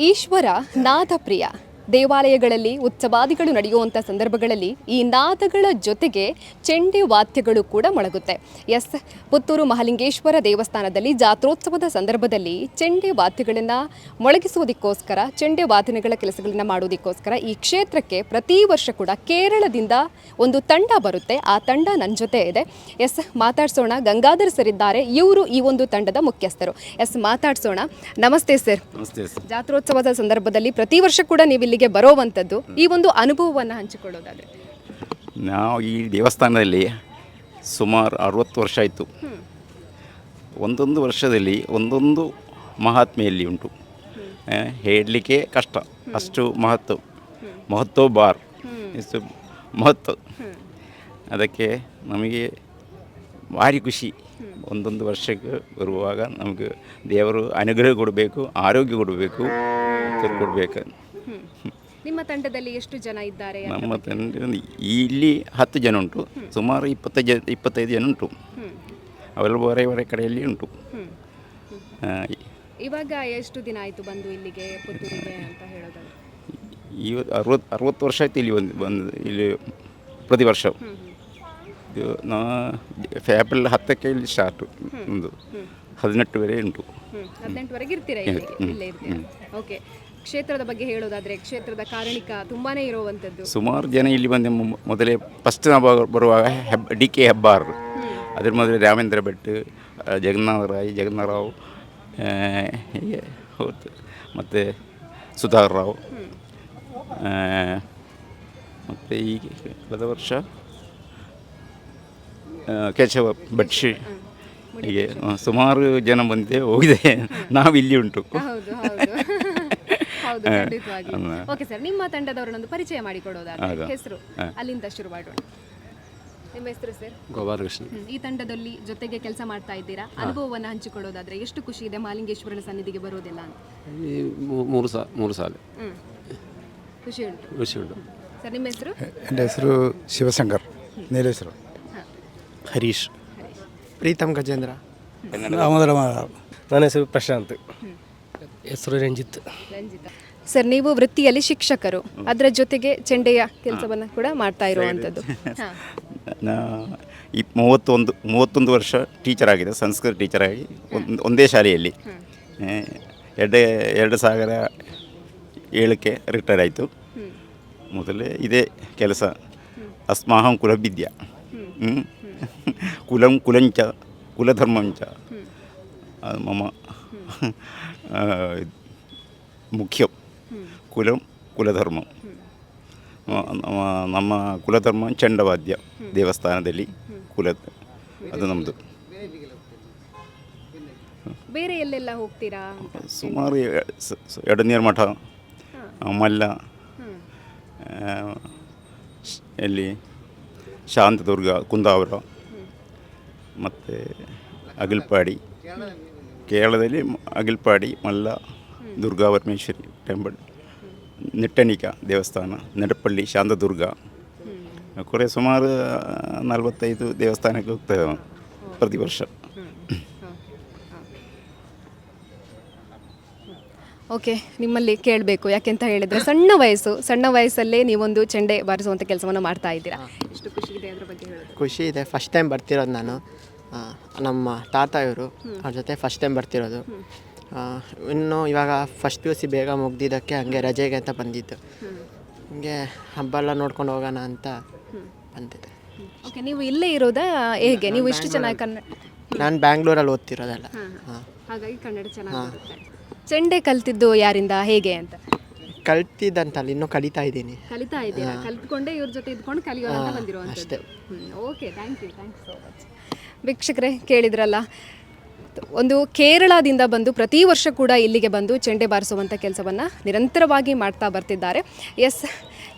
ಈಶ್ವರ ನಾದಪ್ರಿಯ. ದೇವಾಲಯಗಳಲ್ಲಿ ಉತ್ಸವಾದಿಗಳು ನಡೆಯುವಂಥ ಸಂದರ್ಭಗಳಲ್ಲಿ ಈ ನಾದಗಳ ಜೊತೆಗೆ ಚೆಂಡೆ ವಾದ್ಯಗಳು ಕೂಡ ಮೊಳಗುತ್ತೆ. ಎಸ್ ಪುತ್ತೂರು ಮಹಾಲಿಂಗೇಶ್ವರ ದೇವಸ್ಥಾನದಲ್ಲಿ ಜಾತ್ರೋತ್ಸವದ ಸಂದರ್ಭದಲ್ಲಿ ಚೆಂಡೆ ವಾದ್ಯಗಳನ್ನು ಮೊಳಗಿಸುವುದಕ್ಕೋಸ್ಕರ ಚೆಂಡೆ ವಾದನಗಳ ಕೆಲಸಗಳನ್ನು ಮಾಡುವುದಕ್ಕೋಸ್ಕರ ಈ ಕ್ಷೇತ್ರಕ್ಕೆ ಪ್ರತಿ ವರ್ಷ ಕೂಡ ಕೇರಳದಿಂದ ಒಂದು ತಂಡ ಬರುತ್ತೆ. ಆ ತಂಡ ನನ್ನ ಜೊತೆ ಇದೆ. ಎಸ್ ಮಾತಾಡ್ಸೋಣ. ಗಂಗಾಧರ್ ಸರ್ ಇದ್ದಾರೆ. ಇವರು ಈ ಒಂದು ತಂಡದ ಮುಖ್ಯಸ್ಥರು. ಎಸ್ ಮಾತಾಡ್ಸೋಣ. ನಮಸ್ತೆ ಸರ್. ಜಾತ್ರೋತ್ಸವದ ಸಂದರ್ಭದಲ್ಲಿ ಪ್ರತಿ ವರ್ಷ ಕೂಡ ನೀವು ಇಲ್ಲಿಗೆ ಬರೋವಂಥದ್ದು ಈ ಒಂದು ಅನುಭವವನ್ನು ಹಂಚಿಕೊಳ್ಳೋದಾದ್ರೆ. ನಾವು ಈ ದೇವಸ್ಥಾನದಲ್ಲಿ ಸುಮಾರು ಅರವತ್ತು ವರ್ಷ ಆಯಿತು. ಒಂದೊಂದು ವರ್ಷದಲ್ಲಿ ಒಂದೊಂದು ಮಹಾತ್ಮೆಯಲ್ಲಿ ಉಂಟು. ಹೇಳಲಿಕ್ಕೆ ಕಷ್ಟ. ಅಷ್ಟು ಮಹತ್ವ. ಮಹತ್ವ ಬಾರ್. ಇಷ್ಟು ಮಹತ್ವ. ಅದಕ್ಕೆ ನಮಗೆ ಭಾರಿ ಖುಷಿ. ಒಂದೊಂದು ವರ್ಷಕ್ಕೆ ಬರುವಾಗ ನಮಗೆ ದೇವರು ಅನುಗ್ರಹ ಕೊಡಬೇಕು ಆರೋಗ್ಯ ಕೊಡಬೇಕು ಕೊಡಬೇಕು ನಿಮ್ಮ ತಂಡದಲ್ಲಿ ಎಷ್ಟು ಜನ ಇದ್ದಾರೆ ನಮ್ಮ ತಂಡ ಇಲ್ಲಿ ಹತ್ತು ಜನ ಉಂಟು ಸುಮಾರು ಇಪ್ಪತ್ತೈದು ಜನ ಇಪ್ಪತ್ತೈದು ಜನ ಉಂಟು. ಅವೆಲ್ಲ ಬೇರೆ ಬೇರೆ ಕಡೆಯಲ್ಲಿ ಉಂಟು. ಇವಾಗ ಎಷ್ಟು ದಿನ ಆಯಿತು ಬಂದು ಇಲ್ಲಿಗೆ ಪುತ್ತೂರಿಗೆ ಅಂತ ಹೇಳೋದಾದ್ರೆ? ಇವತ್ತು ಅರವತ್ತು ಅರವತ್ತು ವರ್ಷ ಆಯ್ತು ಇಲ್ಲಿ ಬಂದು ಬಂದು ಇಲ್ಲಿ ಪ್ರತಿ ವರ್ಷ. ಇದು ನಾ ಏಪ್ರಿಲ್ ಹತ್ತಕ್ಕೆ ಇಲ್ಲಿ ಸ್ಟಾರ್ಟು ಒಂದು ಹದಿನೆಟ್ಟುವರೆ ಉಂಟು. ಹ್ಮ್. ಹದಿನೆಂಟುವರೆಗೆ ಇರ್ತೀರಾ ಇಲ್ಲೇ ಇರ್ತೀರಾ? ಓಕೆ ಕ್ಷೇತ್ರದ ಬಗ್ಗೆ ಹೇಳೋದಾದ್ರೆ ಕ್ಷೇತ್ರದ ಕಾರಣಿಕ ತುಂಬಾನೇ ಇರುವಂತದ್ದು ಸುಮಾರು ಜನ ಇಲ್ಲಿ ಬಂದ ಮೊ- ಮೊದಲೇ ಫಸ್ಟ್ ನಾವು ಬರುವಾಗ ಹೆಬ್ ಡಿ ಕೆ ಹೆಬ್ಬಾರ್ ಅದ್ರ ಮೊದಲೇ ರಾಮೇಂದ್ರ ಭಟ್ ಆ, ಜಗನ್ನಾಥ ರಾಯ್ ಜಗನ್ನಾಥರಾವ್ ಆ, ಹೀಗೆ ಮತ್ತು ಸುಧಾಕರ್ ರಾವ್. ಆ, ಮತ್ತು ಈಗ ಕಳೆದ ವರ್ಷ ಆ, ಕೇಶವ ಭಟ್ಶಿ ಹೀಗೆ ಆ, ಸುಮಾರು ಜನ ಬಂದಿದೆ ಹೋಗಿದೆ. ನಾವು ಇಲ್ಲಿ ಉಂಟು. ಹೌದು ಹೌದು. ಹೌದು ಖಂಡಿತವಾಗಿ ಓಕೆ ಸರ್ ನಿಮ್ಮ ತಂಡದವರನ್ನೊಂದು ಪರಿಚಯ ಮಾಡಿಕೊಡೋದಾದ್ರೆ ಹೌದಾ? ಹೆಸರು ಅಲ್ಲಿಂದ ಶುರು ಮಾಡೋಣ ನಿಮ್ಮ ಹೆಸರು ಸರ್ ಗೋಪಾಲಕೃಷ್ಣ ಹ್ಮ್. ಈ ತಂಡದಲ್ಲಿ ಜೊತೆಗೆ ಕೆಲಸ ಮಾಡ್ತಾ ಇದ್ದೀರಾ ಅನುಭವವನ್ನು ಹಂಚಿಕೊಳ್ಳೋದಾದ್ರೆ ಎಷ್ಟು ಖುಷಿ ಇದೆ ಮಾಲಿಂಗೇಶ್ವರನ ಸನ್ನಿಧಿಗೆ ಬರೋದಿಲ್ಲ ಅಂತ ಈ ಮೂ- ಮೂರು ಸಾ ಮೂರು ಸಾಲ ಹ್ಮ್ ಖುಷಿ ಉಂಟು ಖುಷಿ ಉಂಟು ಸರ್ ನಿಮ್ಮ ಹೆಸರು എൻ്റെ ಹೆಸರು ಶಿವಶಂಕರ್ ನೀಲೇಶ್ವರ ಹರೀಶ್ ಪ್ರೀತಮ್ ಗಜೇಂದ್ರ ದಾಮೋದರ ನನ್ನ ಹೆಸರು ಪ್ರಶಾಂತ್ ಹೆಸರು ರಂಜಿತ್. ರಂಜಿತ. ಸರ್ ನೀವು ವೃತ್ತಿಯಲ್ಲಿ ಶಿಕ್ಷಕರು. ಅದರ ಜೊತೆಗೆ ಚೆಂಡೆಯ ಕೆಲಸವನ್ನು ಕೂಡ ಮಾಡ್ತಾ ಇರುವಂಥದ್ದು ಹಾ. ನಾ ಈ ಮೂವತ್ತೊಂದು ಮೂವತ್ತೊಂದು ವರ್ಷ ಟೀಚರ್ ಆಗಿದೆ ಸಂಸ್ಕೃತ ಟೀಚರ್ ಆಗಿ ಒಂದು ಒಂದೇ ಶಾಲೆಯಲ್ಲಿ. ಆ, ಎರಡು ಎರಡು ಸಾವಿರ ಏಳಕ್ಕೆ ರಿಟೈರ್ ಆಯಿತು. ಮೊದಲೇ ಇದೇ ಕೆಲಸ. ಅಸ್ಮಾಹಂ ಕುಲವಿದ್ಯಾ. ಹ್ಮ್. ಕುಲಂ ಕುಲಂಚ ಕುಲಧರ್ಮಂಚ. ಅದು ಮಮ. ಆ, ಮುಖ್ಯ ಕುಲಂ ಕುಲಧರ್ಮ ನಮ್ಮ ಕುಲಧರ್ಮ ಚಂಡವಾದ್ಯ ದೇವಸ್ಥಾನದಲ್ಲಿ ಕುಲ ಅದು ನಮ್ಮದು ಬೇರೆ ಎಲ್ಲೆಲ್ಲ ಹೋಗ್ತೀರಾ ಸುಮಾರು ಎಡನೀರು ಮಠ ಮಲ್ಲ ಎಲ್ಲಿ ಶಾಂತದುರ್ಗ ಕುಂದಾವರ ಮತ್ತು ಅಗಿಲ್ಪಾಡಿ ಕೇರಳದಲ್ಲಿ ಅಗಿಲ್ಪಾಡಿ ಮಲ್ಲ ದುರ್ಗಾ ಪರಮೇಶ್ವರಿ ಟೆಂಪಲ್ ನೆಟ್ಟಣಿಕ ದೇವಸ್ಥಾನ ನೆಡಪಳ್ಳಿ ಶಾಂತದುರ್ಗ ಕೊರೆ ಸುಮಾರು ನಲವತ್ತೈದು ದೇವಸ್ಥಾನಕ್ಕೆ ಹೋಗ್ತೇವೆ ಪ್ರತಿ ವರ್ಷ ಓಕೆ ನಿಮ್ಮಲ್ಲಿ ಕೇಳಬೇಕು ಯಾಕೆಂತ ಹೇಳಿದ್ರೆ ಸಣ್ಣ ವಯಸ್ಸು ಸಣ್ಣ ವಯಸ್ಸಲ್ಲೇ ನೀವೊಂದು ಚೆಂಡೆ ಬಾರಿಸುವಂಥ ಕೆಲಸವನ್ನು ಮಾಡ್ತಾ ಇದ್ದೀರಾ? ಎಷ್ಟು ಖುಷಿ ಇದೆ ಅದ್ರ ಬಗ್ಗೆ ಖುಷಿ ಇದೆ ಫಸ್ಟ್ ಟೈಮ್ ಬರ್ತಿರೋದು ನಾನು. ನಮ್ಮ ತಾತ ಇವರು ಅವ್ರ ಜೊತೆ ಫಸ್ಟ್ ಟೈಮ್ ಬರ್ತಿರೋದು. ಇನ್ನು ಇವಾಗ ಫಸ್ಟ್ ಪಿ ಯು ಸಿ ಬೇಗ ಮುಗ್ದಿದ್ದಕ್ಕೆ ಹಂಗೆ ರಜೆಗೆ ಅಂತ ಬಂದಿದ್ದು. ಹಂಗೆ ಹಬ್ಬ ಎಲ್ಲ ನೋಡ್ಕೊಂಡು ಹೋಗೋಣ ಅಂತ ಬಂದಿದ್ದೆ ಓಕೆ ನೀವು ಇಲ್ಲೇ ಇರೋದಾ? ಹೇಗೆ? ನೀವು ಇಷ್ಟು ಚೆನ್ನಾಗಿ ಕನ್ನಡ ನಾನು ಬ್ಯಾಂಗ್ಳೂರಲ್ಲಿ ಓದ್ತಿರೋದಲ್ಲ. ಹಾಗಾಗಿ ಕನ್ನಡ ಚೆನ್ನಾಗಿ ಚೆಂಡೆ ಕಲ್ತಿದ್ದು ಯಾರಿಂದ? ಹೇಗೆ ಅಂತ? ಕಲ್ತಿದ್ದಂತಲ್ಲ ಇನ್ನೂ ಕಲಿತಾ ಇದ್ದೀನಿ. ಕಲಿತಾ ಇದ್ದೀರಾ? ಕಲ್ತ್ಕೊಂಡೆ ಇವ್ರ ಜೊತೆ ಇದ್ಕೊಂಡು ಬಂದಿರೋ ಅಂತ okay thank you thank you so much ವೀಕ್ಷಕರೇ ಕೇಳಿದ್ರಲ್ಲ, ಒಂದು ಕೇರಳದಿಂದ ಬಂದು ಪ್ರತಿ ವರ್ಷ ಕೂಡ ಇಲ್ಲಿಗೆ ಬಂದು ಚೆಂಡೆ ಬಾರಿಸುವಂಥ ಕೆಲಸವನ್ನು ನಿರಂತರವಾಗಿ ಮಾಡ್ತಾ ಬರ್ತಿದ್ದಾರೆ. ಎಸ್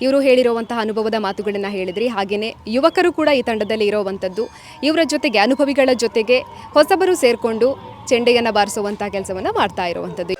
ಇವರು ಹೇಳಿರುವಂತಹ ಅನುಭವದ ಮಾತುಗಳನ್ನು ಹೇಳಿದ್ರಿ. ಹಾಗೆಯೇ ಯುವಕರು ಕೂಡ ಈ ತಂಡದಲ್ಲಿ ಇರೋವಂಥದ್ದು. ಇವರ ಜೊತೆಗೆ, ಅನುಭವಿಗಳ ಜೊತೆಗೆ ಹೊಸಬರು ಸೇರಿಕೊಂಡು ಚೆಂಡೆಯನ್ನು ಬಾರಿಸುವಂಥ ಕೆಲಸವನ್ನು ಮಾಡ್ತಾ ಇರುವಂಥದ್ದು.